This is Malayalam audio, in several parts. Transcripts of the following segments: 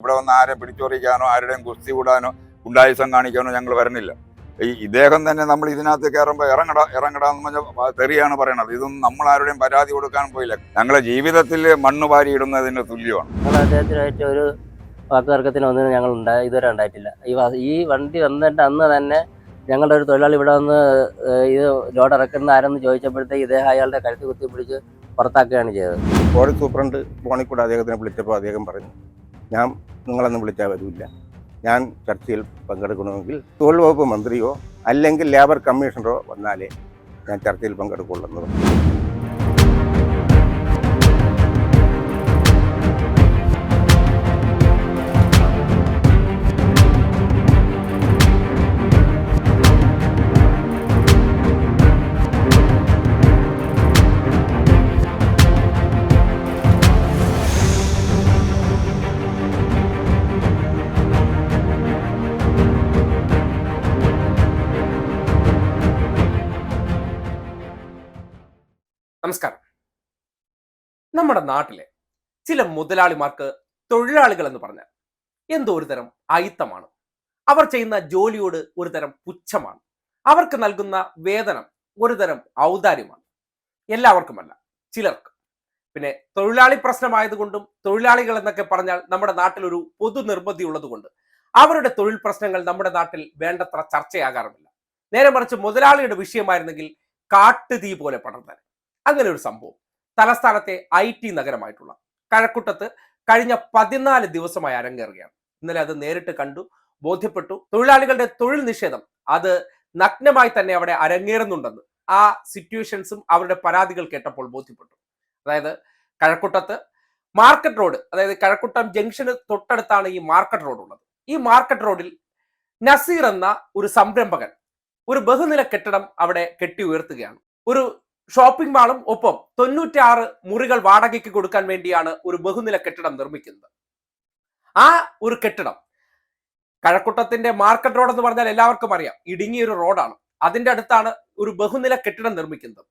ഇവിടെ വന്ന് ആരെ പിടിച്ചോറിക്കാനോ ആരുടെയും കുസ്തി കൂടാനോ ഗുണ്ടായുസം കാണിക്കാനോ ഞങ്ങൾ വരുന്നില്ല ഈ ഇദ്ദേഹം തന്നെ നമ്മൾ ഇതിനകത്ത് കയറുമ്പോൾ ഇറങ്ങട ഇറങ്ങടാന്ന് പറഞ്ഞാൽ തെറിയാണ് പറയണത്. ഇതൊന്നും നമ്മൾ ആരുടെയും പരാതി കൊടുക്കാൻ പോയില്ല. ഞങ്ങളെ ജീവിതത്തിൽ മണ്ണ് വാരി ഇടുന്നതിന് തുല്യമാണ്. ഞങ്ങൾ അദ്ദേഹത്തിനായിട്ട് ഒരു വാക്കുതർക്കത്തിന് ഒന്നിനും ഞങ്ങൾ ഉണ്ടായി ഇതുവരെ ഉണ്ടായിട്ടില്ല. ഈ വ- ഈ വണ്ടി വന്നിട്ട് അന്ന് തന്നെ ഞങ്ങളുടെ ഒരു തൊഴിലാളി ഇവിടെ വന്ന് ഇത് ലോഡ് ഇറക്കുന്ന ആരെന്ന് ചോദിച്ചപ്പോഴത്തേക്ക് ഇദ്ദേഹം അയാളുടെ കഴുത്ത് കുത്തി പിടിച്ച് പുറത്താക്കുകയാണ് ചെയ്തത്. ഫോറസ്റ്റ് സൂപ്രണ്ട് ഫോണിൽ കൂടെ അദ്ദേഹത്തിനെ വിളിച്ചപ്പോൾ അദ്ദേഹം പറഞ്ഞു ഞാൻ നിങ്ങളൊന്നും വിളിച്ചാൽ വരില്ല. ഞാൻ ചർച്ചയിൽ പങ്കെടുക്കണമെങ്കിൽ തൊഴിൽ വകുപ്പ് മന്ത്രിയോ അല്ലെങ്കിൽ ലേബർ കമ്മീഷണറോ വന്നാലേ ഞാൻ ചർച്ചയിൽ പങ്കെടുക്കുള്ളൂ നമസ്കാരം. നമ്മുടെ നാട്ടിലെ ചില മുതലാളിമാർക്ക് തൊഴിലാളികൾ എന്ന് പറഞ്ഞാൽ എന്തോ ഒരു തരം അയിത്തമാണ്. അവർ ചെയ്യുന്ന ജോലിയോട് ഒരു തരം പുച്ഛമാണ്. അവർക്ക് നൽകുന്ന വേതനം ഒരു തരം ഔദാര്യമാണ്. എല്ലാവർക്കുമല്ല ചിലർക്ക്. പിന്നെ തൊഴിലാളി പ്രശ്നമായതുകൊണ്ടും തൊഴിലാളികൾ എന്നൊക്കെ പറഞ്ഞാൽ നമ്മുടെ നാട്ടിൽ ഒരു പൊതു നിർബന്ധി ഉള്ളതുകൊണ്ട് അവരുടെ തൊഴിൽ പ്രശ്നങ്ങൾ നമ്മുടെ നാട്ടിൽ വേണ്ടത്ര ചർച്ചയാകാറുമില്ല. നേരെ മറിച്ച് മുതലാളിയുടെ വിഷയമായിരുന്നെങ്കിൽ കാട്ടുതീ പോലെ പടർന്നാൽ അങ്ങനെ ഒരു സംഭവം. തലസ്ഥാനത്തെ ഐ ടി നഗരമായിട്ടുള്ള കഴക്കൂട്ടത്ത് കഴിഞ്ഞ പതിനാല് ദിവസമായി അരങ്ങേറുകയാണ്. ഇന്നലെ അത് നേരിട്ട് കണ്ടു ബോധ്യപ്പെട്ടു. തൊഴിലാളികളുടെ തൊഴിൽ നിഷേധം അത് നഗ്നമായി തന്നെ അവിടെ അരങ്ങേറുന്നുണ്ടെന്ന് ആ സിറ്റുവേഷൻസും അവരുടെ പരാതികൾ കേട്ടപ്പോൾ ബോധ്യപ്പെട്ടു. അതായത് കഴക്കൂട്ടത്ത് മാർക്കറ്റ് റോഡ് അതായത് കഴക്കൂട്ടം ജംഗ്ഷന് തൊട്ടടുത്താണ് ഈ മാർക്കറ്റ് റോഡ് ഉള്ളത് ഈ മാർക്കറ്റ് റോഡിൽ നസീർ എന്ന ഒരു സംരംഭകൻ ഒരു ബഹുനില കെട്ടിടം അവിടെ കെട്ടി ഉയർത്തുകയാണ്. ഒരു ഷോപ്പിംഗ് മാളും ഒപ്പം തൊണ്ണൂറ്റാറ് മുറികൾ വാടകയ്ക്ക് കൊടുക്കാൻ വേണ്ടിയാണ് ഒരു ബഹുനില കെട്ടിടം നിർമ്മിക്കുന്നത്. ആ ഒരു കെട്ടിടം കഴക്കൂട്ടത്തിന്റെ മാർക്കറ്റ് റോഡ് എന്ന് പറഞ്ഞാൽ എല്ലാവർക്കും അറിയാം. ഇടുങ്ങിയ ഒരു റോഡാണ്. അതിന്റെ അടുത്താണ് ഒരു ബഹുനില കെട്ടിടം നിർമ്മിക്കുന്നത്.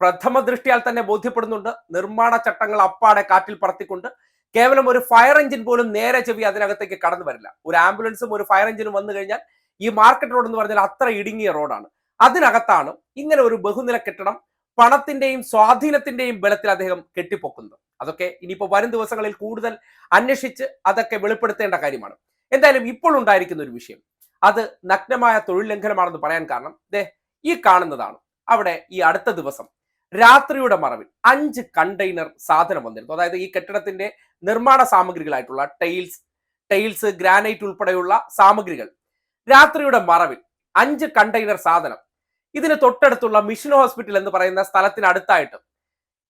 പ്രഥമ ദൃഷ്ടിയാൽ തന്നെ ബോധ്യപ്പെടുന്നുണ്ട്. നിർമ്മാണ ചട്ടങ്ങൾ അപ്പാടെ കാറ്റിൽ പറത്തിക്കൊണ്ട് കേവലം ഒരു ഫയർ എഞ്ചിൻ പോലും നേരെ ചെവി അതിനകത്തേക്ക് കടന്നു വരില്ല. ഒരു ആംബുലൻസും ഒരു ഫയർ എഞ്ചിനും വന്നു കഴിഞ്ഞാൽ ഈ മാർക്കറ്റ് റോഡ് എന്ന് പറഞ്ഞാൽ അത്ര ഇടുങ്ങിയ റോഡാണ്. അതിനകത്താണ് ഇങ്ങനെ ഒരു ബഹുനില കെട്ടിടം പണത്തിന്റെയും സ്വാധീനത്തിന്റെയും ബലത്തിൽ അദ്ദേഹം കെട്ടിപ്പൊക്കുന്നത് അതൊക്കെ ഇനിയിപ്പോ വരും ദിവസങ്ങളിൽ കൂടുതൽ അന്വേഷിച്ച് അതൊക്കെ വെളിപ്പെടുത്തേണ്ട കാര്യമാണ്. എന്തായാലും ഇപ്പോൾ ഉണ്ടായിരിക്കുന്ന ഒരു വിഷയം. അത് നഗ്നമായ തൊഴിൽ ലംഘനമാണെന്ന് പറയാൻ കാരണം ദേ ഈ കാണുന്നതാണ്. അവിടെ ഈ അടുത്ത ദിവസം രാത്രിയുടെ മറവിൽ അഞ്ച് കണ്ടെയ്നർ സാധനം വന്നിരുന്നു. അതായത് ഈ കെട്ടിടത്തിന്റെ നിർമ്മാണ സാമഗ്രികളായിട്ടുള്ള ടൈൽസ് ടൈൽസ് ഗ്രാനൈറ്റ് ഉൾപ്പെടെയുള്ള സാമഗ്രികൾ. രാത്രിയുടെ മറവിൽ അഞ്ച് കണ്ടെയ്നർ സാധനം ഇതിന് തൊട്ടടുത്തുള്ള മിഷൻ ഹോസ്പിറ്റൽ എന്ന് പറയുന്ന സ്ഥലത്തിനടുത്തായിട്ട്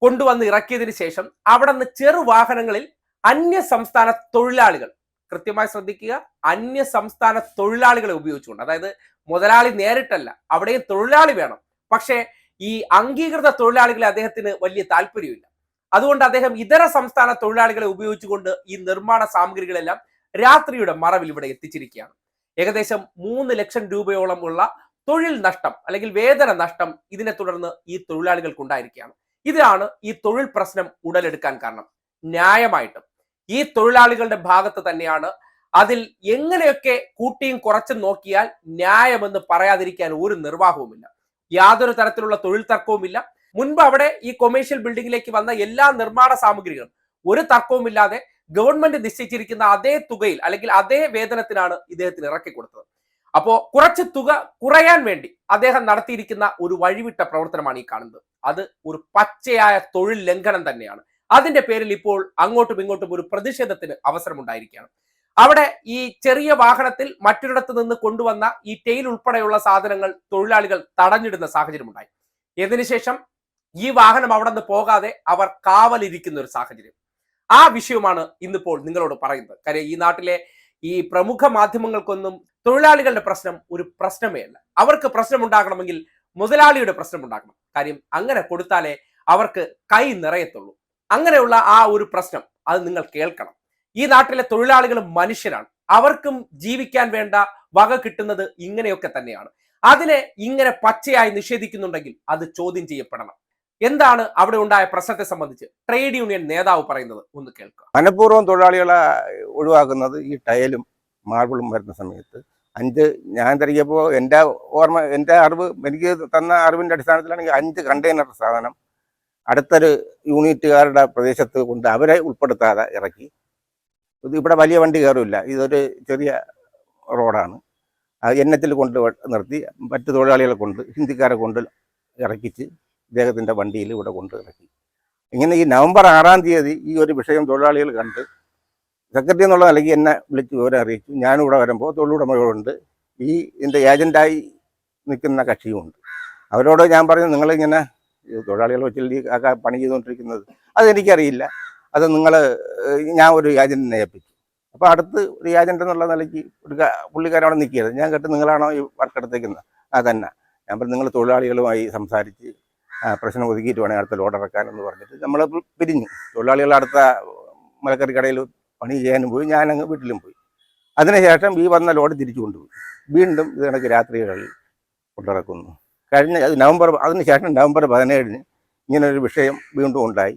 കൊണ്ടുവന്ന് ഇറക്കിയതിനു ശേഷം അവിടെ നിന്ന് ചെറു വാഹനങ്ങളിൽ അന്യ സംസ്ഥാന തൊഴിലാളികൾ കൃത്യമായി ശ്രദ്ധിക്കുക അന്യ സംസ്ഥാന തൊഴിലാളികളെ ഉപയോഗിച്ചുകൊണ്ട് അതായത് മുതലാളി നേരിട്ടല്ല അവിടെയും തൊഴിലാളി വേണം. പക്ഷേ ഈ അംഗീകൃത തൊഴിലാളികളെ അദ്ദേഹത്തിന് വലിയ താല്പര്യമില്ല. അതുകൊണ്ട് അദ്ദേഹം ഇതര സംസ്ഥാന തൊഴിലാളികളെ ഉപയോഗിച്ചുകൊണ്ട് ഈ നിർമ്മാണ സാമഗ്രികളെല്ലാം രാത്രിയുടെ മറവിൽ ഇവിടെ എത്തിച്ചിരിക്കുകയാണ്. ഏകദേശം മൂന്ന് ലക്ഷം രൂപയോളം ഉള്ള തൊഴിൽ നഷ്ടം അല്ലെങ്കിൽ വേതന നഷ്ടം ഇതിനെ തുടർന്ന് ഈ തൊഴിലാളികൾക്ക് ഉണ്ടായിരിക്കുകയാണ് ഇതാണ് ഈ തൊഴിൽ പ്രശ്നം ഉടലെടുക്കാൻ കാരണം. ന്യായമായിട്ടും ഈ തൊഴിലാളികളുടെ ഭാഗത്ത് തന്നെയാണ് അതിൽ എങ്ങനെയൊക്കെ കൂട്ടിയും കുറച്ചും നോക്കിയാൽ ന്യായമെന്ന് പറയാതിരിക്കാൻ ഒരു നിർവാഹവുമില്ല. യാതൊരു തരത്തിലുള്ള തൊഴിൽ തർക്കവുമില്ല. മുൻപ് അവിടെ ഈ കൊമേഴ്ഷ്യൽ ബിൽഡിംഗിലേക്ക് വന്ന എല്ലാ നിർമ്മാണ സാമഗ്രികളും ഒരു തർക്കവുമില്ലാതെ ഗവൺമെന്റ് നിശ്ചയിച്ചിരിക്കുന്ന അതേ തുകയിൽ അല്ലെങ്കിൽ അതേ വേതനത്തിനാണ് ഇദ്ദേഹത്തിന് ഇറക്കി കൊടുത്തത് അപ്പോ കുറച്ച് തുക കുറയാൻ വേണ്ടി അദ്ദേഹം നടത്തിയിരിക്കുന്ന ഒരു വഴിവിട്ട പ്രവർത്തനമാണ് ഈ കാണുന്നത്. അത് ഒരു പച്ചയായ തൊഴിൽ ലംഘനം തന്നെയാണ്. അതിന്റെ പേരിൽ ഇപ്പോൾ അങ്ങോട്ടും ഇങ്ങോട്ടും ഒരു പ്രതിഷേധത്തിന് അവസരമുണ്ടായിരിക്കുകയാണ്. അവിടെ ഈ ചെറിയ വാഹനത്തിൽ മറ്റൊരിടത്ത് നിന്ന് കൊണ്ടുവന്ന ഈ ടെയിൽ ഉൾപ്പെടെയുള്ള സാധനങ്ങൾ തൊഴിലാളികൾ തടഞ്ഞിടുന്ന സാഹചര്യമുണ്ടായി. ഇതിനുശേഷം ഈ വാഹനം അവിടെ നിന്ന് പോകാതെ അവർ കാവലിരിക്കുന്ന ഒരു സാഹചര്യം. ആ വിഷയമാണ് ഇന്നിപ്പോൾ നിങ്ങളോട് പറയുന്നത്. കാര്യം ഈ നാട്ടിലെ ഈ പ്രമുഖ മാധ്യമങ്ങൾക്കൊന്നും തൊഴിലാളികളുടെ പ്രശ്നം ഒരു പ്രശ്നമേ അല്ല. അവർക്ക് പ്രശ്നം ഉണ്ടാകണമെങ്കിൽ മുതലാളിയുടെ പ്രശ്നം ഉണ്ടാക്കണം കാര്യം അങ്ങനെ കൊടുത്താലേ അവർക്ക് കൈ നിറയത്തുള്ളൂ. അങ്ങനെയുള്ള ആ ഒരു പ്രശ്നം അത് നിങ്ങൾ കേൾക്കണം. ഈ നാട്ടിലെ തൊഴിലാളികൾ മനുഷ്യരാണ്. അവർക്കും ജീവിക്കാൻ വേണ്ട വക കിട്ടുന്നത് ഇങ്ങനെയൊക്കെ തന്നെയാണ്. അതിനെ ഇങ്ങനെ പച്ചയായി നിഷേധിക്കുന്നുണ്ടെങ്കിൽ അത് ചോദ്യം ചെയ്യപ്പെടണം. എന്താണ് അവിടെ ഉണ്ടായ പ്രശ്നത്തെ സംബന്ധിച്ച് ട്രേഡ് യൂണിയൻ നേതാവ് പറയുന്നത്? ഒന്ന് കേൾക്കാം മനഃപൂർവം തൊഴിലാളികളെ ഒഴിവാക്കുന്നത് ഈ ടയലും മാർബിളും വരുന്ന സമയത്ത്. അഞ്ച് ഞാൻ തിരികെപ്പോ എന്റെ ഓർമ്മ എന്റെ അറിവ് എനിക്ക് തന്ന അറിവിന്റെ അടിസ്ഥാനത്തിലാണെങ്കിൽ അഞ്ച് കണ്ടെയ്നർ സാധനം അടുത്തൊരു യൂണിറ്റുകാരുടെ പ്രദേശത്ത് കൊണ്ട് അവരെ ഉൾപ്പെടുത്താതെ ഇറക്കി. ഇത് ഇവിടെ വലിയ വണ്ടി കയറില്ല. ഇതൊരു ചെറിയ റോഡാണ്. എച്ചിൽ കൊണ്ട് നിർത്തി. മറ്റ് തൊഴിലാളികളെ കൊണ്ട് ഹിന്ദിക്കാരെ കൊണ്ട് ഇറക്കിച്ച് ഇദ്ദേഹത്തിന്റെ വണ്ടിയിൽ ഇവിടെ കൊണ്ടുകിടക്കി ഇങ്ങനെ ഈ നവംബർ ആറാം തീയതി ഈ ഒരു വിഷയം തൊഴിലാളികൾ കണ്ട് സെക്രട്ടറി എന്നുള്ള നിലയ്ക്ക് എന്നെ വിളിച്ച് വിവരം അറിയിച്ചു. ഞാനിവിടെ വരുമ്പോൾ തൊഴിലുടമകളുണ്ട്. ഈ ഇതിന്റെ ഏജന്റായി നിൽക്കുന്ന കക്ഷിയുമുണ്ട്. അവരോട് ഞാൻ പറഞ്ഞു നിങ്ങളിങ്ങനെ തൊഴിലാളികൾ വെച്ചിൽ ഈ പണി ചെയ്തുകൊണ്ടിരിക്കുന്നത്. അതെനിക്കറിയില്ല. അത് നിങ്ങൾ ഞാൻ ഒരു ഏജന്റിനെ ഏൽപ്പിച്ചു. അപ്പോൾ അടുത്ത് ഒരു ഏജന്റ് എന്നുള്ള നിലയ്ക്ക് ഒരു പുള്ളിക്കാരൻ അവിടെ നിൽക്കിയത് ഞാൻ കേട്ട് നിങ്ങളാണോ ഈ വർക്ക് എടുത്തേക്കുന്നത് ആ തന്നെ. ഞാൻ പറഞ്ഞു നിങ്ങൾ തൊഴിലാളികളുമായി സംസാരിച്ച് ആ, പ്രശ്നം ഒതുക്കിയിട്ട് വേണേൽ അടുത്ത ലോഡ് ഇറക്കാനെന്ന് പറഞ്ഞിട്ട് നമ്മൾ പിരിഞ്ഞു. തൊഴിലാളികൾ അടുത്ത മലക്കറി കടയിൽ പണി ചെയ്യാനും പോയി ഞാനങ്ങ് വീട്ടിലും പോയി. അതിനുശേഷം ഈ വന്ന ലോഡ് തിരിച്ചു കൊണ്ടുപോയി. വീണ്ടും ഇത് കണക്ക് രാത്രികളിൽ കൊണ്ടിറക്കുന്നു കഴിഞ്ഞ നവംബർ അതിനുശേഷം നവംബർ പതിനേഴിന് ഇങ്ങനൊരു വിഷയം വീണ്ടും ഉണ്ടായി.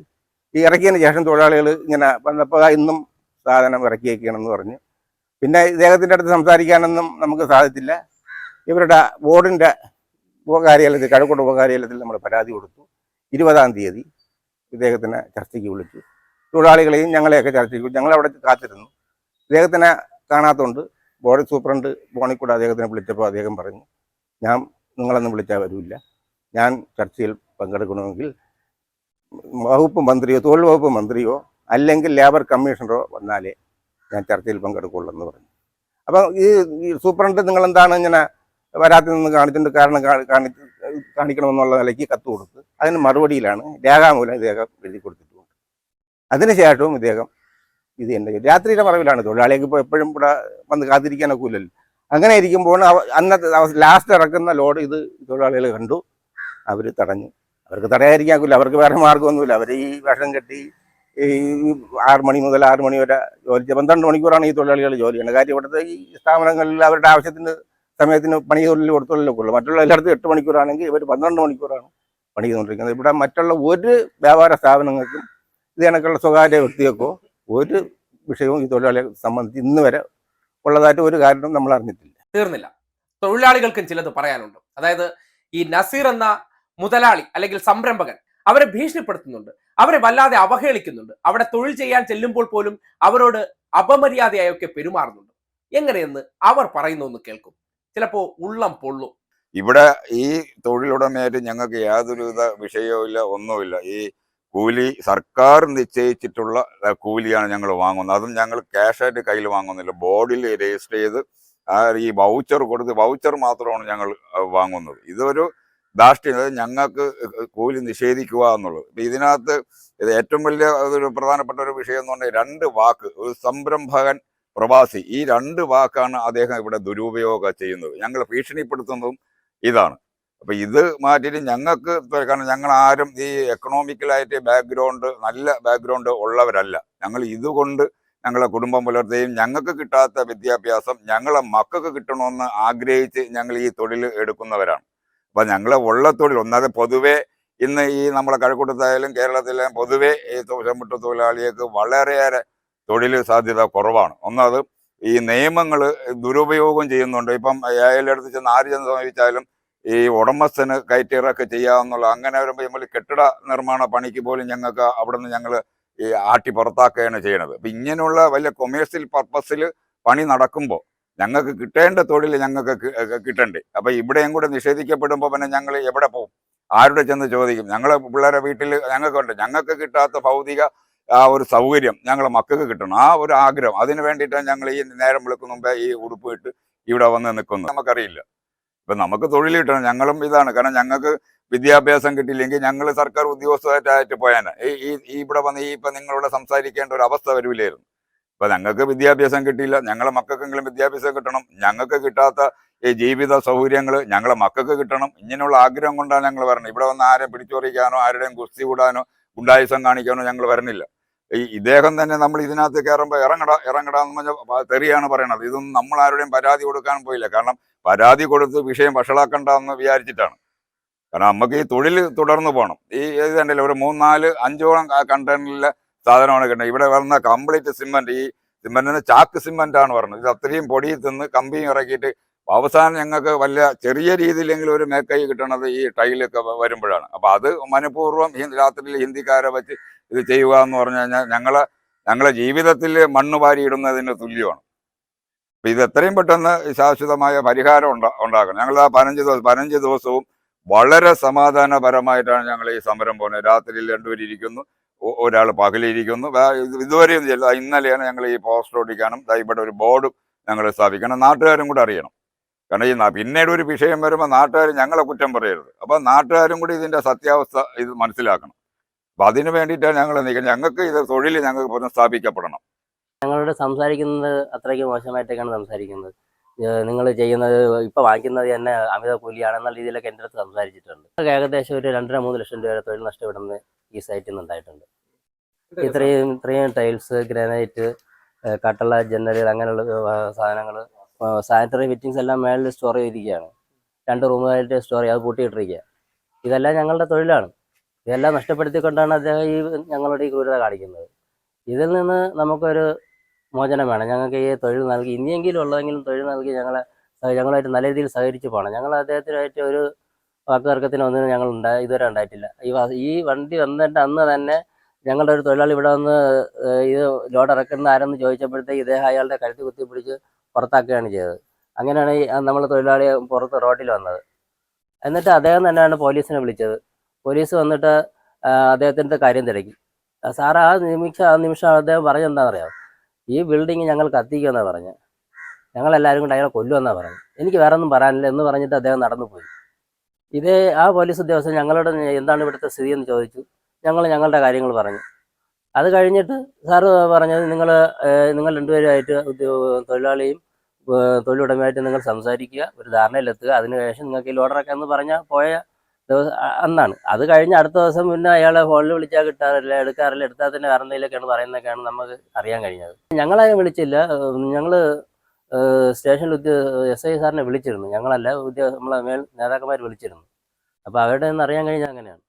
ഈ ഇറക്കിയതിന് ശേഷം തൊഴിലാളികൾ ഇങ്ങനെ വന്നപ്പോൾ ഇന്നും സാധനം ഇറക്കിയേക്കണമെന്ന് പറഞ്ഞു. പിന്നെ ഇദ്ദേഹത്തിന്റെ അടുത്ത് സംസാരിക്കാനൊന്നും നമുക്ക് സാധിച്ചില്ല. ഇവരുടെ ബോർഡിന്റെ ഉപകാര്യാലയത്തിൽ കഴക്കൂട്ട ഉപകാര്യാലയത്തിൽ നമ്മൾ പരാതി കൊടുത്തു. ഇരുപതാം തീയതി ഇദ്ദേഹത്തിനെ ചർച്ചയ്ക്ക് വിളിച്ചു. തൊഴിലാളികളെയും ഞങ്ങളെയൊക്കെ ചർച്ചയ്ക്ക് ഞങ്ങൾ അവിടെ കാത്തിരുന്നു. ഇദ്ദേഹത്തിനെ കാണാത്തതുകൊണ്ട് ബോർഡ് സൂപ്രണ്ട് ബോണിക്കൂടെ കൂടെ അദ്ദേഹത്തിനെ വിളിച്ചപ്പോൾ അദ്ദേഹം പറഞ്ഞു ഞാൻ നിങ്ങളൊന്നും വിളിച്ചാൽ വരില്ല. ഞാൻ ചർച്ചയിൽ പങ്കെടുക്കണമെങ്കിൽ വകുപ്പ് മന്ത്രിയോ തൊഴിൽ വകുപ്പ് മന്ത്രിയോ അല്ലെങ്കിൽ ലേബർ കമ്മീഷണറോ വന്നാലേ ഞാൻ ചർച്ചയിൽ പങ്കെടുക്കുള്ളൂ എന്ന് പറഞ്ഞു. അപ്പം ഈ സൂപ്രണ്ട് നിങ്ങളെന്താണ് ഇങ്ങനെ വരാത്തതെന്ന് കാണിച്ചിട്ട് കാരണം കാണി കാണിക്കണമെന്നുള്ള നിലയ്ക്ക് കത്ത് കൊടുത്ത് അതിന് മറുപടിയിലാണ് രേഖാമൂലം ഇദ്ദേഹം എഴുതി കൊടുത്തിട്ടുണ്ട്. അതിനുശേഷവും ഇദ്ദേഹം ഇത് എന്റെ രാത്രിയുടെ മറവിലാണ് തൊഴിലാളികൾക്ക് ഇപ്പോൾ എപ്പോഴും ഇവിടെ വന്ന് കാത്തിരിക്കാനൊക്കെ ഇല്ലല്ലോ. അങ്ങനെ ഇരിക്കുമ്പോൾ അന്നത്തെ ലാസ്റ്റ് ഇറക്കുന്ന ലോഡ് ഇത് തൊഴിലാളികൾ കണ്ടു. അവർ തടഞ്ഞു. അവർക്ക് തടയാതിരിക്കാക്കില്ല അവർക്ക് വേറെ മാർഗമൊന്നുമില്ല അവർ ഈ വിഷം കെട്ടി ഈ ആറ് മണി മുതൽ ആറ് മണി വരെ ജോലി പന്ത്രണ്ട് മണിക്കൂറാണ് ഈ തൊഴിലാളികൾ ജോലി ചെയ്യുന്നത് കാര്യം ഇവിടുത്തെ ഈ സ്ഥാപനങ്ങളിൽ അവരുടെ ആവശ്യത്തിന് സമയത്തിന് പണി തൊഴിൽ കൊടുത്തുള്ളൂ കൊള്ളു മറ്റുള്ള എല്ലായിടത്തും എട്ട് മണിക്കൂറാണെങ്കിൽ ഇവർ പന്ത്രണ്ട് മണിക്കൂറാണ് പണി ചെയ്തുകൊണ്ടിരിക്കുന്നത് ഇവിടെ മറ്റുള്ള ഒരു വ്യാപാര സ്ഥാപനങ്ങൾക്കും ഇത് കണക്കുള്ള സ്വകാര്യ വ്യക്തികൾക്കോ ഒരു വിഷയവും ഈ തൊഴിലാളിയെ സംബന്ധിച്ച് ഇന്ന് വരെ ഉള്ളതായിട്ട് ഒരു കാരണവും നമ്മൾ അറിഞ്ഞിട്ടില്ല. തീർന്നില്ല. തൊഴിലാളികൾക്കും ചിലത് പറയാനുണ്ട്. അതായത് ഈ നസീർ എന്ന മുതലാളി അല്ലെങ്കിൽ സംരംഭകൻ അവരെ ഭീഷണിപ്പെടുത്തുന്നുണ്ട്. അവരെ വല്ലാതെ അവഹേളിക്കുന്നുണ്ട്. അവിടെ തൊഴിൽ ചെയ്യാൻ ചെല്ലുമ്പോൾ പോലും അവരോട് അപമര്യാദയായൊക്കെ പെരുമാറുന്നുണ്ട്. എങ്ങനെയെന്ന് അവർ പറയുന്നു കേൾക്കും. ചിലപ്പോ ഉള്ളം പൊള്ളും. ഇവിടെ ഈ തൊഴിലുടമയായിട്ട് ഞങ്ങൾക്ക് യാതൊരുവിധ വിഷയവും ഇല്ല ഒന്നുമില്ല. ഈ കൂലി സർക്കാർ നിശ്ചയിച്ചിട്ടുള്ള കൂലിയാണ് ഞങ്ങൾ വാങ്ങുന്നത്. അതും ഞങ്ങൾ ക്യാഷായിട്ട് കയ്യിൽ വാങ്ങുന്നില്ല. ബോർഡിൽ രജിസ്റ്റർ ചെയ്ത് ഈ വൗച്ചർ കൊടുത്ത് വൗച്ചർ മാത്രമാണ് ഞങ്ങൾ വാങ്ങുന്നത്. ഇതൊരു ധാർഷ്ട്യം. ഞങ്ങൾക്ക് കൂലി നിഷേധിക്കുക എന്നുള്ളത്. ഇതിനകത്ത് ഇത് ഏറ്റവും വലിയ ഒരു പ്രധാനപ്പെട്ട ഒരു വിഷയം എന്ന് പറഞ്ഞാൽ രണ്ട് വാക്ക്. ഒരു സംരംഭകൻ പ്രവാസി. ഈ രണ്ട് വാക്കാണ് അദ്ദേഹം ഇവിടെ ദുരുപയോഗം ചെയ്യുന്നത്. ഞങ്ങൾ ഭീഷണിപ്പെടുത്തുന്നതും ഇതാണ്. അപ്പൊ ഇത് മാറ്റിയിട്ട് ഞങ്ങൾക്ക് കാരണം ഞങ്ങൾ ആരും ഈ എക്കണോമിക്കലായിട്ട് ബാക്ക്ഗ്രൗണ്ട് നല്ല ബാക്ക്ഗ്രൗണ്ട് ഉള്ളവരല്ല. ഞങ്ങൾ ഇതുകൊണ്ട് ഞങ്ങളെ കുടുംബം പുലർത്തുകയും ഞങ്ങൾക്ക് കിട്ടാത്ത വിദ്യാഭ്യാസം ഞങ്ങളെ മക്കൾക്ക് കിട്ടണമെന്ന് ആഗ്രഹിച്ച് ഞങ്ങൾ ഈ തൊഴിൽ എടുക്കുന്നവരാണ്. അപ്പൊ ഞങ്ങളെ ഉള്ള തൊഴിൽ ഒന്നാതെ പൊതുവെ ഇന്ന് ഈ നമ്മളെ കഴക്കൂട്ടത്തായാലും കേരളത്തിലെ പൊതുവെ ഈ ചെമ്പട്ട തൊഴിലാളികൾക്ക് വളരെയേറെ തൊഴിൽ സാധ്യത കുറവാണ്. ഒന്നത് ഈ നിയമങ്ങൾ ദുരുപയോഗം ചെയ്യുന്നുണ്ട്. ഇപ്പം അയാളെടുത്ത് ചെന്ന് ആര് ചെന്ന് സമീപിച്ചാലും ഈ ഉടമസ്ഥന് കയറ്റിറക്ക് ചെയ്യാവുന്നുള്ള അങ്ങനെ വരുമ്പോൾ നമ്മൾ കെട്ടിട നിർമ്മാണ പണിക്ക് പോലും ഞങ്ങൾക്ക് അവിടെ നിന്ന് ഞങ്ങൾ ഈ ആട്ടി പുറത്താക്കുകയാണ് ചെയ്യണത്. അപ്പം ഇങ്ങനെയുള്ള വലിയ കൊമേഴ്സ്യൽ പർപ്പസിൽ പണി നടക്കുമ്പോൾ ഞങ്ങൾക്ക് കിട്ടേണ്ട തൊഴിൽ ഞങ്ങൾക്ക് കിട്ടണ്ടേ? അപ്പം ഇവിടെയും കൂടെ നിഷേധിക്കപ്പെടുമ്പോൾ പിന്നെ ഞങ്ങൾ എവിടെ പോകും ആരുടെ ചെന്ന് ചോദിക്കും? ഞങ്ങൾ പിള്ളേരെ വീട്ടിൽ ഞങ്ങൾക്കുണ്ട്. ഞങ്ങൾക്ക് കിട്ടാത്ത ഭൗതിക ആ ഒരു സൗകര്യം ഞങ്ങളെ മക്കൾക്ക് കിട്ടണം. ആ ഒരു ആഗ്രഹം. അതിന് വേണ്ടിയിട്ടാണ് ഞങ്ങൾ ഈ നേരം വിളിക്കുന്ന മുമ്പേ ഈ ഉടുപ്പ് ഇട്ട് ഇവിടെ വന്ന് നിൽക്കുന്നത്. നമുക്കറിയില്ല. ഇപ്പൊ നമുക്ക് തൊഴിൽ കിട്ടണം ഞങ്ങളും ഇതാണ്. കാരണം ഞങ്ങൾക്ക് വിദ്യാഭ്യാസം കിട്ടിയില്ലെങ്കിൽ ഞങ്ങൾ സർക്കാർ ഉദ്യോഗസ്ഥരായിട്ട് പോയാൽ ഈ ഇവിടെ വന്ന് ഈ ഇപ്പൊ നിങ്ങളോട് സംസാരിക്കേണ്ട ഒരു അവസ്ഥ വരില്ലായിരുന്നു ഇപ്പൊ ഞങ്ങൾക്ക് വിദ്യാഭ്യാസം കിട്ടിയില്ല. ഞങ്ങളെ മക്കൾക്കെങ്കിലും വിദ്യാഭ്യാസം കിട്ടണം. ഞങ്ങൾക്ക് കിട്ടാത്ത ഈ ജീവിത സൗകര്യങ്ങൾ ഞങ്ങളെ മക്കൾക്ക് കിട്ടണം. ഇങ്ങനെയുള്ള ആഗ്രഹം കൊണ്ടാണ് ഞങ്ങൾ വരണം ഇവിടെ വന്ന് ആരെയും പിടിച്ചോറിക്കാനോ ആരുടെയും കുസ്തി കൂടാനോ ഗുണ്ടായുസം കാണിക്കാനോ ഞങ്ങൾ വരണില്ല. ഈ ഇദ്ദേഹം തന്നെ നമ്മൾ ഇതിനകത്ത് കയറുമ്പോൾ ഇറങ്ങട ഇറങ്ങടാന്ന് പറഞ്ഞ തെറിയാണ് പറയണത്. ഇതൊന്നും നമ്മൾ ആരുടെയും പരാതി കൊടുക്കാൻ പോയില്ല. കാരണം പരാതി കൊടുത്ത് വിഷയം വഷളാക്കണ്ട എന്ന് വിചാരിച്ചിട്ടാണ്. കാരണം നമുക്ക് ഈ തൊഴിൽ തുടർന്ന് പോകണം ഈ ഇത് കണ്ടില്ല ഒരു മൂന്നാൽ അഞ്ചോളം കണ്ടെയ്നറിലെ സാധനമാണ് കിട്ടുന്നത്. ഇവിടെ വരുന്ന കംപ്ലീറ്റ് സിമെന്റ് ഈ സിമെന്റിന് ചാക്ക് സിമെന്റ് ആണ് പറഞ്ഞത്. ഇത് അത്രയും പൊടി തിന്ന് കമ്പിയും ഇറക്കിയിട്ട് അവസാനം ഞങ്ങൾക്ക് വലിയ ചെറിയ രീതിയിലെങ്കിലും ഒരു മേക്കൈ കിട്ടണത് ഈ ടൈലൊക്കെ വരുമ്പോഴാണ്. അപ്പൊ അത് മനഃപൂർവം രാത്രിയിൽ ഹിന്ദിക്കാരെ വെച്ച് ഇത് ചെയ്യുക എന്ന് പറഞ്ഞു കഴിഞ്ഞാൽ ഞങ്ങളെ ഞങ്ങളെ ജീവിതത്തിൽ മണ്ണ് വാരിയിടുന്നതിന് തുല്യമാണ്. അപ്പൊ ഇത് എത്രയും പെട്ടെന്ന് ശാശ്വതമായ പരിഹാരം ഉണ്ടാ ഉണ്ടാക്കണം. ഞങ്ങൾ ആ പതിനഞ്ച് ദിവസം പതിനഞ്ച് ദിവസവും വളരെ സമാധാനപരമായിട്ടാണ് ഞങ്ങൾ ഈ സമരം പോകുന്നത്. രാത്രിയിൽ രണ്ടുപേരിയ്ക്കുന്നു ഒരാൾ പകലിരിക്കുന്നു. ഇതുവരെയും ചെയ്യില്ല ഇന്നലെയാണ് ഞങ്ങൾ ഈ പോസ്റ്റർ ഓടിക്കാനും ഇവിടെ ഒരു ബോർഡ് ഞങ്ങൾ സ്ഥാപിക്കണം. നാട്ടുകാരും കൂടെ അറിയണം. കാരണം ഈ പിന്നീട് ഒരു വിഷയം വരുമ്പോൾ നാട്ടുകാർ ഞങ്ങളെ കുറ്റം പറയരുത്. അപ്പോൾ നാട്ടുകാരും കൂടി ഇതിന്റെ സത്യാവസ്ഥ ഇത് മനസ്സിലാക്കണം. അപ്പൊ അതിന് വേണ്ടിയിട്ടാണ് ഞങ്ങൾ നിൽക്കുന്നത്. ഞങ്ങൾക്ക് ഇത് തൊഴിൽ ഞങ്ങൾക്ക് പുനഃസ്ഥാപിക്കപ്പെടണം ഞങ്ങളോട് സംസാരിക്കുന്നത് അത്രയ്ക്ക് മോശമായിട്ടൊക്കെയാണ് സംസാരിക്കുന്നത്. നിങ്ങൾ ചെയ്യുന്നത് ഇപ്പൊ വാങ്ങിക്കുന്നത് തന്നെ അമിത കൂലിയാണെന്ന രീതിയിലൊക്കെ എന്റെ അടുത്ത് സംസാരിച്ചിട്ടുണ്ട്. ഏകദേശം ഒരു രണ്ടര മൂന്ന് ലക്ഷം രൂപ തൊഴിൽ നഷ്ടപ്പെടുന്നത് ഈ സൈറ്റിൽ നിന്ന് ഉണ്ടായിട്ടുണ്ട്. ഇത്രയും ഇത്രയും ടൈൽസ് ഗ്രാനൈറ്റ് കട്ടള ജനലുകൾ അങ്ങനെയുള്ള സാധനങ്ങൾ സാനിറ്ററി ഫിറ്റിങ്സ് എല്ലാം മേളിൽ സ്റ്റോർ ചെയ്തിരിക്കുകയാണ്. രണ്ട് റൂമുകളായിട്ട് സ്റ്റോർ ചെയ്ത് അത് പൂട്ടിയിട്ടിരിക്കുക ഇതെല്ലാം ഞങ്ങളുടെ തൊഴിലാണ്. ഇതെല്ലാം നഷ്ടപ്പെടുത്തിക്കൊണ്ടാണ് അദ്ദേഹം ഈ ഞങ്ങളുടെ ഈ ക്രൂരത കാണിക്കുന്നത്. ഇതിൽ നിന്ന് നമുക്കൊരു മോചനം വേണം. ഞങ്ങൾക്ക് ഈ തൊഴിൽ നൽകി ഇനിയെങ്കിലും ഉള്ളതെങ്കിലും തൊഴിൽ നൽകി ഞങ്ങളെ ഞങ്ങളായിട്ട് നല്ല രീതിയിൽ സഹകരിച്ച് പോകണം. ഞങ്ങൾ അദ്ദേഹത്തിനായിട്ട് ഒരു വാക്കുതർക്കത്തിന് ഒന്നിനും ഞങ്ങൾ ഉണ്ടായി ഇതുവരെ ഉണ്ടായിട്ടില്ല. ഈ ഈ വണ്ടി വന്നിട്ട് അന്ന് തന്നെ ഞങ്ങളുടെ ഒരു തൊഴിലാളി ഇവിടെ വന്ന് ഇത് ലോഡ് ഇറക്കുന്ന ആരെന്ന് ചോദിച്ചപ്പോഴത്തേക്ക് ഇദ്ദേഹം അയാളുടെ കഴുത്തി പിടിച്ച് പുറത്താക്കുകയാണ് ചെയ്തത്. അങ്ങനെയാണ് നമ്മൾ തൊഴിലാളി പുറത്ത് റോഡിൽ വന്നത്. എന്നിട്ട് അദ്ദേഹം തന്നെയാണ് പോലീസിനെ വിളിച്ചത്. പോലീസ് വന്നിട്ട് അദ്ദേഹത്തിന്റെ കാര്യം തിരക്കി. സാർ ആ നിമിഷം ആ നിമിഷം അദ്ദേഹം പറഞ്ഞെന്താണെന്നറിയാമോ? ഈ ബിൽഡിങ് ഞങ്ങൾ കത്തിക്കുമെന്നാണ് പറഞ്ഞത് ഞങ്ങളെല്ലാവരും കൂടെ അയാളെ കൊല്ലുമെന്നാണ് പറഞ്ഞു. എനിക്ക് വേറെ ഒന്നും പറയാനില്ല എന്ന് പറഞ്ഞിട്ട് അദ്ദേഹം നടന്നു പോയി ഇതേ ആ പോലീസ് ഉദ്യോഗസ്ഥൻ ഞങ്ങളോട് എന്താണ് ഇവിടുത്തെ സ്ഥിതി എന്ന് ചോദിച്ചു. ഞങ്ങൾ ഞങ്ങളുടെ കാര്യങ്ങൾ പറഞ്ഞു. അത് കഴിഞ്ഞിട്ട് സാറ് പറഞ്ഞത് നിങ്ങൾ നിങ്ങൾ രണ്ടുപേരുമായിട്ട് തൊഴിലാളിയും തൊഴിലുടമയായിട്ട് നിങ്ങൾ സംസാരിക്കുക ഒരു ധാരണയിലെത്തുക. അതിനുശേഷം നിങ്ങൾക്ക് ഈ ലോഡറൊക്കെ എന്ന് പറഞ്ഞാൽ പോയ ദിവസം അന്നാണ്. അത് കഴിഞ്ഞ് അടുത്ത ദിവസം പിന്നെ അയാളെ ഫോണിൽ വിളിച്ചാൽ കിട്ടാറില്ല എടുക്കാറില്ല എടുത്താൽ തന്നെ കാരണയിലൊക്കെയാണ് പറയുന്നതൊക്കെയാണ് നമുക്ക് അറിയാൻ കഴിഞ്ഞത്. ഞങ്ങളാരും വിളിച്ചില്ല. ഞങ്ങൾ സ്റ്റേഷനിൽ ഉദ്യോ എസ് ഐ സാറിനെ വിളിച്ചിരുന്നു. ഞങ്ങളല്ല ഉദ്യോഗ നമ്മളെ മേൽ നേതാക്കന്മാർ വിളിച്ചിരുന്നു. അപ്പോൾ അവരുടെ നിന്ന് അറിയാൻ കഴിഞ്ഞാൽ അങ്ങനെയാണ്.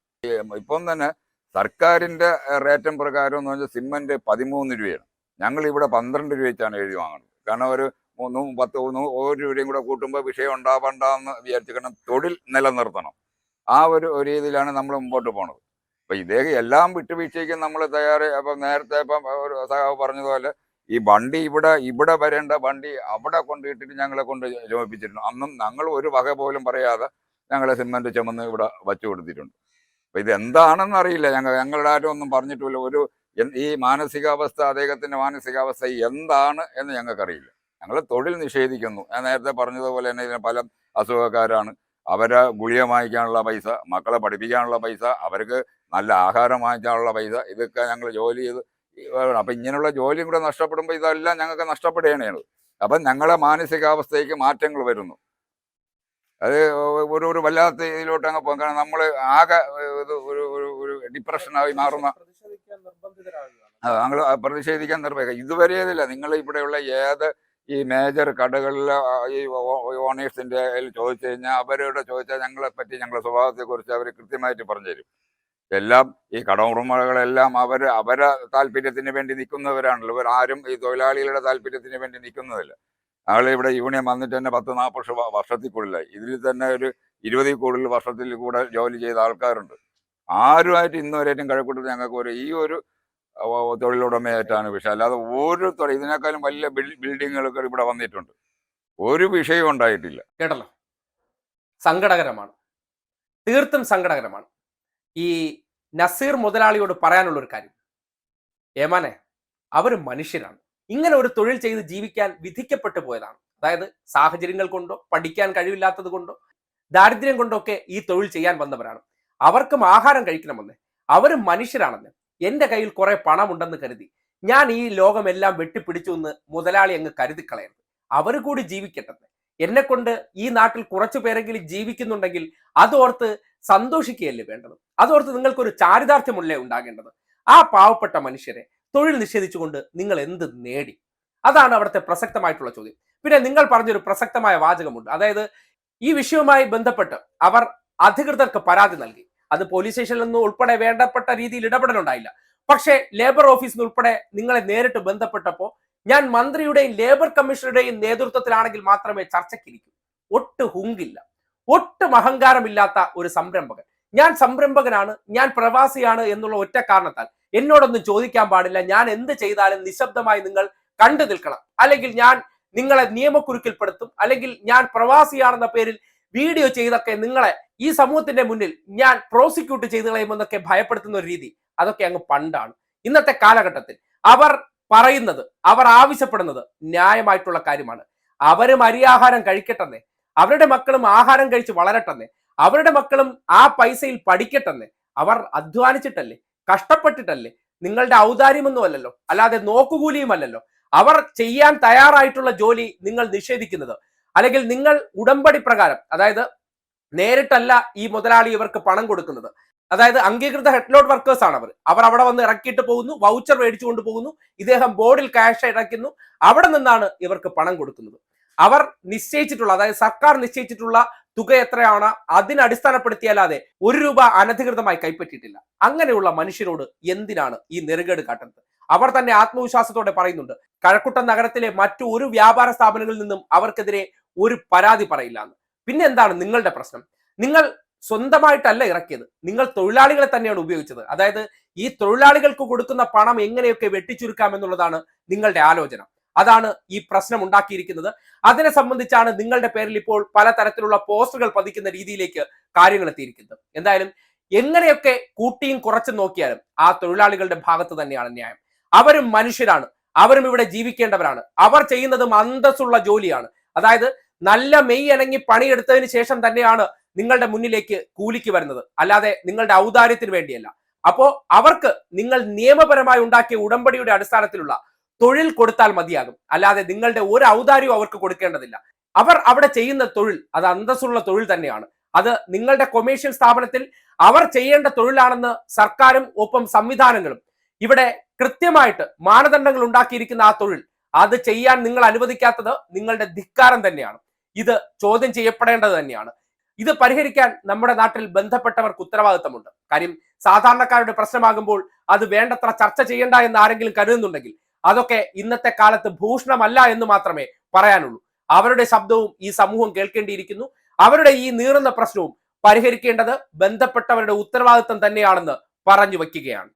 ഇപ്പം തന്നെ സർക്കാരിന്റെ റേറ്റം പ്രകാരം എന്ന് പറഞ്ഞാൽ സിമെന്റ് പതിമൂന്ന് രൂപയാണ്. ഞങ്ങൾ ഇവിടെ പന്ത്രണ്ട് രൂപ വെച്ചാണ് എഴുതി വാങ്ങുന്നത്. കാരണം ഒരു മൂന്നും പത്ത് മൂന്ന് ഒരു രൂപയും കൂടെ കൂട്ടുമ്പോൾ വിഷയം ഉണ്ടാവണ്ടെന്ന് വിചാരിച്ചു കാരണം തൊഴിൽ നിലനിർത്തണം. ആ ഒരു രീതിയിലാണ് നമ്മൾ മുമ്പോട്ട് പോണത്. അപ്പൊ ഇദ്ദേഹം എല്ലാം വിട്ടുവീഴ്ചയ്ക്കും നമ്മൾ തയ്യാറ് അപ്പം നേരത്തെ ഇപ്പം ഒരു സഹാവ് പറഞ്ഞതുപോലെ ഈ വണ്ടി ഇവിടെ ഇവിടെ വരേണ്ട വണ്ടി അവിടെ കൊണ്ടിട്ടിട്ട് ഞങ്ങളെ കൊണ്ട് ചോദിപ്പിച്ചിരുന്നു അന്നും ഞങ്ങൾ ഒരു വക പോലും പറയാതെ ഞങ്ങളെ സിമെന്റ് ചുമന്ന് ഇവിടെ വച്ചു കൊടുത്തിട്ടുണ്ട്. അപ്പൊ ഇത് എന്താണെന്ന് അറിയില്ല. ഞങ്ങൾ ഞങ്ങളുടെ ആരും ഒന്നും പറഞ്ഞിട്ടില്ല. ഒരു ഈ മാനസികാവസ്ഥ അദ്ദേഹത്തിന്റെ മാനസികാവസ്ഥ എന്താണ് എന്ന് ഞങ്ങൾക്കറിയില്ല. ഞങ്ങൾ തൊഴിൽ നിഷേധിക്കുന്നു. ഞാൻ നേരത്തെ പറഞ്ഞതുപോലെ തന്നെ ഇതിന് പല അസുഖക്കാരാണ്. അവരെ ഗുളിക വാങ്ങിക്കാനുള്ള പൈസ മക്കളെ പഠിപ്പിക്കാനുള്ള പൈസ അവർക്ക് നല്ല ആഹാരം വാങ്ങിക്കാനുള്ള പൈസ ഇതൊക്കെ ഞങ്ങൾ ജോലി ചെയ്ത് അപ്പം ഇങ്ങനെയുള്ള ജോലിയും കൂടെ നഷ്ടപ്പെടുമ്പോൾ ഇതെല്ലാം ഞങ്ങൾക്ക് നഷ്ടപ്പെടുകയാണ്. അപ്പം ഞങ്ങളെ മാനസികാവസ്ഥയ്ക്ക് മാറ്റങ്ങൾ വരുന്നു. അത് ഒരു ഒരു വല്ലാത്ത ഇതിലോട്ട് അങ്ങ് പോകും. കാരണം നമ്മൾ ആകെ ഇത് ഒരു ഒരു ഡിപ്രഷനായി മാറുന്ന ഞങ്ങൾ പ്രതിഷേധിക്കാൻ നിർബന്ധം ഇതുവരെ ഇതില്ല. നിങ്ങൾ ഇവിടെയുള്ള ഏത് ഈ മേജർ കടകളിൽ ഈ ഓണേഴ്സിന്റെ ചോദിച്ചു കഴിഞ്ഞാൽ അവരോട് ചോദിച്ചാൽ ഞങ്ങളെ പറ്റി ഞങ്ങളുടെ സ്വഭാവത്തെക്കുറിച്ച് അവർ കൃത്യമായിട്ട് പറഞ്ഞു തരും. എല്ലാം ഈ കട ഉടമകളെല്ലാം അവർ അവരെ താല്പര്യത്തിന് വേണ്ടി നിൽക്കുന്നവരാണല്ലോ. ഇവർ ആരും ഈ തൊഴിലാളികളുടെ താല്പര്യത്തിന് വേണ്ടി നിൽക്കുന്നതല്ല. ഞങ്ങൾ ഇവിടെ യൂണിയൻ വന്നിട്ട് തന്നെ പത്ത് നാൽപ്പത് വർഷത്തിൽ കൂടുതലായി ഇതിൽ തന്നെ ഒരു ഇരുപതിൽ കൂടുതൽ വർഷത്തിൽ കൂടെ ജോലി ചെയ്ത ആൾക്കാരുണ്ട്. ആരുമായിട്ട് ഇന്നുവരെയും കഴക്കൂട്ടത്തിൽ ഞങ്ങൾക്ക് ഒരു ഈ ഒരു തൊഴിലുടമയായിട്ടാണ് വിഷയം. അല്ലാതെ ഒരു തൊഴിൽ ഇതിനേക്കാളും വലിയ ബിൽ- ബിൽഡിങ്ങുകളൊക്കെ ഇവിടെ വന്നിട്ടുണ്ട്. ഒരു വിഷയവും ഉണ്ടായിട്ടില്ല. കേട്ടല്ലോ? സങ്കടകരമാണ്. തീർത്തും സങ്കടകരമാണ്. ഈ നസീർ മുതലാളിയോട് പറയാനുള്ള ഒരു കാര്യം. ഏമാനെ അവർ മനുഷ്യരാണ്. ഇങ്ങനെ ഒരു തൊഴിൽ ചെയ്ത് ജീവിക്കാൻ വിധിക്കപ്പെട്ടു പോയതാണ്. അതായത് സാഹചര്യങ്ങൾ കൊണ്ടോ പഠിക്കാൻ കഴിവില്ലാത്തത് കൊണ്ടോ ദാരിദ്ര്യം കൊണ്ടോ ഒക്കെ ഈ തൊഴിൽ ചെയ്യാൻ വന്നവരാണ്. അവർക്കും ആഹാരം കഴിക്കണമെന്ന്. അവരും മനുഷ്യരാണെന്ന്. എന്റെ കയ്യിൽ കുറെ പണമുണ്ടെന്ന് കരുതി. ഞാൻ ഈ ലോകമെല്ലാം വെട്ടിപ്പിടിച്ചു എന്ന് മുതലാളി അങ്ങ് കരുതിക്കളയരുത്. അവർ കൂടി ജീവിക്കട്ടെ എന്നെ. കൊണ്ട് ഈ നാട്ടിൽ കുറച്ചു പേരെങ്കിലും ജീവിക്കുന്നുണ്ടെങ്കിൽ അതോർത്ത് സന്തോഷിക്കുകയല്ലേ വേണ്ടത്? അതോർത്ത് നിങ്ങൾക്കൊരു ചാരിതാർത്ഥ്യമല്ലേ ഉണ്ടാകേണ്ടത്. ആ പാവപ്പെട്ട മനുഷ്യരെ തൊഴിൽ നിഷേധിച്ചുകൊണ്ട് നിങ്ങൾ എന്ത് നേടി? അതാണ് അവിടുത്തെ പ്രസക്തമായിട്ടുള്ള ചോദ്യം. പിന്നെ നിങ്ങൾ പറഞ്ഞൊരു പ്രസക്തമായ വാചകമുണ്ട്. അതായത് ഈ വിഷയവുമായി ബന്ധപ്പെട്ട് അവർ അധികൃതർക്ക് പരാതി നൽകി. അത് പോലീസ് സ്റ്റേഷനിൽ നിന്ന് ഉൾപ്പെടെ വേണ്ടപ്പെട്ട രീതിയിൽ ഇടപെടലുണ്ടായില്ല. പക്ഷേ ലേബർ ഓഫീസിൽ നിന്ന് ഉൾപ്പെടെ നിങ്ങളെ നേരിട്ട് ബന്ധപ്പെട്ടപ്പോൾ ഞാൻ മന്ത്രിയുടെയും ലേബർ കമ്മീഷണറുടെയും നേതൃത്വത്തിലാണെങ്കിൽ മാത്രമേ ചർച്ചയ്ക്കിരിക്കൂ. ഒട്ട് ഹുങ്കില്ല. ഒട്ട് അഹങ്കാരമില്ലാത്ത ഒരു സംരംഭകൻ. ഞാൻ സംരംഭകനാണ് ഞാൻ പ്രവാസിയാണ് എന്നുള്ള ഒറ്റ കാരണത്താൽ എന്നോടൊന്നും ചോദിക്കാൻ പാടില്ല. ഞാൻ എന്ത് ചെയ്താലും നിശബ്ദമായി നിങ്ങൾ കണ്ടു നിൽക്കണം. അല്ലെങ്കിൽ ഞാൻ നിങ്ങളെ നിയമക്കുരുക്കിൽപ്പെടുത്തും. അല്ലെങ്കിൽ ഞാൻ പ്രവാസിയാണെന്ന പേരിൽ വീഡിയോ ചെയ്തൊക്കെ നിങ്ങളെ ഈ സമൂഹത്തിന്റെ മുന്നിൽ ഞാൻ പ്രോസിക്യൂട്ട് ചെയ്ത് കളയുമെന്നൊക്കെ ഭയപ്പെടുത്തുന്ന ഒരു രീതി. അതൊക്കെ അങ്ങ് പണ്ടാണ്. ഇന്നത്തെ കാലഘട്ടത്തിൽ അവർ പറയുന്നത് അവർ ആവശ്യപ്പെടുന്നത് ന്യായമായിട്ടുള്ള കാര്യമാണ്. അവരും അരിയാഹാരം കഴിക്കട്ടെന്നേ. അവരുടെ മക്കളും ആഹാരം കഴിച്ച് വളരട്ടെന്നേ. അവരുടെ മക്കളും ആ പൈസയിൽ പഠിക്കട്ടെന്നേ. അവർ അധ്വാനിച്ചിട്ടല്ലേ? കഷ്ടപ്പെട്ടിട്ടല്ലേ? നിങ്ങളുടെ ഔദാര്യമൊന്നുമല്ലല്ലോ. അല്ലാതെ നോക്കുകൂലിയുമല്ലല്ലോ. അവർ ചെയ്യാൻ തയ്യാറായിട്ടുള്ള ജോലി നിങ്ങൾ നിഷേധിക്കുന്നത്. അല്ലെങ്കിൽ നിങ്ങൾ ഉടമ്പടി പ്രകാരം അതായത് നേരിട്ടല്ല ഈ മുതലാളി ഇവർക്ക് പണം കൊടുക്കുന്നത്. അതായത് അംഗീകൃത ഹെഡ്ലോഡ് വർക്കേഴ്സ് ആണ് അവർ അവർ അവിടെ വന്ന് ഇറക്കിയിട്ട് പോകുന്നു വൗച്ചർ മേടിച്ചു കൊണ്ടുപോകുന്നു ഇദ്ദേഹം ബോർഡിൽ ക്യാഷ് ഇറക്കുന്നു അവിടെ നിന്നാണ് ഇവർക്ക് പണം കൊടുക്കുന്നത്. അവർ നിശ്ചയിച്ചിട്ടുള്ള അതായത് സർക്കാർ നിശ്ചയിച്ചിട്ടുള്ള തുക എത്രയാണ് അതിനടിസ്ഥാനപ്പെടുത്തിയല്ലാതെ ഒരു രൂപ അനധികൃതമായി കൈപ്പറ്റിയിട്ടില്ല. അങ്ങനെയുള്ള മനുഷ്യരോട് എന്തിനാണ് ഈ നെറുകേട് കാട്ടുന്നത്? അവർ തന്നെ ആത്മവിശ്വാസത്തോടെ പറയുന്നുണ്ട് കഴക്കുട്ടം നഗരത്തിലെ മറ്റു ഒരു വ്യാപാര സ്ഥാപനങ്ങളിൽ നിന്നും അവർക്കെതിരെ ഒരു പരാതി പറയില്ല എന്ന്. പിന്നെ എന്താണ് നിങ്ങളുടെ പ്രശ്നം? നിങ്ങൾ സ്വന്തമായിട്ടല്ല ഇറക്കിയത്. നിങ്ങൾ തൊഴിലാളികളെ തന്നെയാണ് ഉപയോഗിച്ചത്. അതായത് ഈ തൊഴിലാളികൾക്ക് കൊടുക്കുന്ന പണം എങ്ങനെയൊക്കെ വെട്ടിച്ചുരുക്കാം എന്നുള്ളതാണ് നിങ്ങളുടെ ആലോചന. അതാണ് ഈ പ്രശ്നം ഉണ്ടാക്കിയിരിക്കുന്നത്. അതിനെ സംബന്ധിച്ചാണ് നിങ്ങളുടെ പേരിൽ ഇപ്പോൾ പലതരത്തിലുള്ള പോസ്റ്ററുകൾ പതിക്കുന്ന രീതിയിലേക്ക് കാര്യങ്ങൾ എത്തിയിരിക്കുന്നത്. എന്തായാലും എങ്ങനെയൊക്കെ കൂട്ടിയും കുറച്ചും നോക്കിയാലും ആ തൊഴിലാളികളുടെ ഭാഗത്ത് തന്നെയാണ് ന്യായം. അവരും മനുഷ്യരാണ്. അവരും ഇവിടെ ജീവിക്കേണ്ടവരാണ്. അവർ ചെയ്യുന്നതും അന്തസ്സുള്ള ജോലിയാണ്. അതായത് നല്ല മെയ് ഇണങ്ങി പണിയെടുത്തതിന് ശേഷം തന്നെയാണ് നിങ്ങളുടെ മുന്നിലേക്ക് കൂലിക്ക് വരുന്നത്. അല്ലാതെ നിങ്ങളുടെ ഔദാര്യത്തിന് വേണ്ടിയല്ല. അപ്പോ അവർക്ക് നിങ്ങൾ നിയമപരമായി ഉണ്ടാക്കിയ ഉടമ്പടിയുടെ അടിസ്ഥാനത്തിലുള്ള തൊഴിൽ കൊടുത്താൽ മതിയാകും. അല്ലാതെ നിങ്ങളുടെ ഒരു ഔദാര്യവും അവർക്ക് കൊടുക്കേണ്ടതില്ല. അവർ അവിടെ ചെയ്യുന്ന തൊഴിൽ അത് അന്തസ്സുള്ള തൊഴിൽ തന്നെയാണ്. അത് നിങ്ങളുടെ കൊമേഴ്ഷ്യൽ സ്ഥാപനത്തിൽ അവർ ചെയ്യേണ്ട തൊഴിലാണെന്ന് സർക്കാരും ഒപ്പം സംവിധാനങ്ങളും ഇവിടെ കൃത്യമായിട്ട് മാനദണ്ഡങ്ങൾ ഉണ്ടാക്കിയിരിക്കുന്ന ആ തൊഴിൽ അത് ചെയ്യാൻ നിങ്ങൾ അനുവദിക്കാത്തത് നിങ്ങളുടെ ധിക്കാരം തന്നെയാണ്. ഇത് ചോദ്യം ചെയ്യപ്പെടേണ്ടത് തന്നെയാണ്. ഇത് പരിഹരിക്കാൻ നമ്മുടെ നാട്ടിൽ ബന്ധപ്പെട്ടവർക്ക് ഉത്തരവാദിത്തമുണ്ട്. കാര്യം സാധാരണക്കാരുടെ പ്രശ്നമാകുമ്പോൾ അത് വേണ്ടത്ര ചർച്ച ചെയ്യേണ്ട എന്ന് ആരെങ്കിലും കരുതുന്നുണ്ടെങ്കിൽ അതൊക്കെ ഇന്നത്തെ കാലത്ത് ഭൂഷണമല്ല എന്ന് മാത്രമേ പറയാനുള്ളൂ. അവരുടെ ശബ്ദവും ഈ സമൂഹം കേൾക്കേണ്ടിയിരിക്കുന്നു. അവരുടെ ഈ നീറുന്ന പ്രശ്നവും പരിഹരിക്കേണ്ടത് ബന്ധപ്പെട്ടവരുടെ ഉത്തരവാദിത്തം തന്നെയാണെന്ന് പറഞ്ഞു വയ്ക്കുകയാണ്.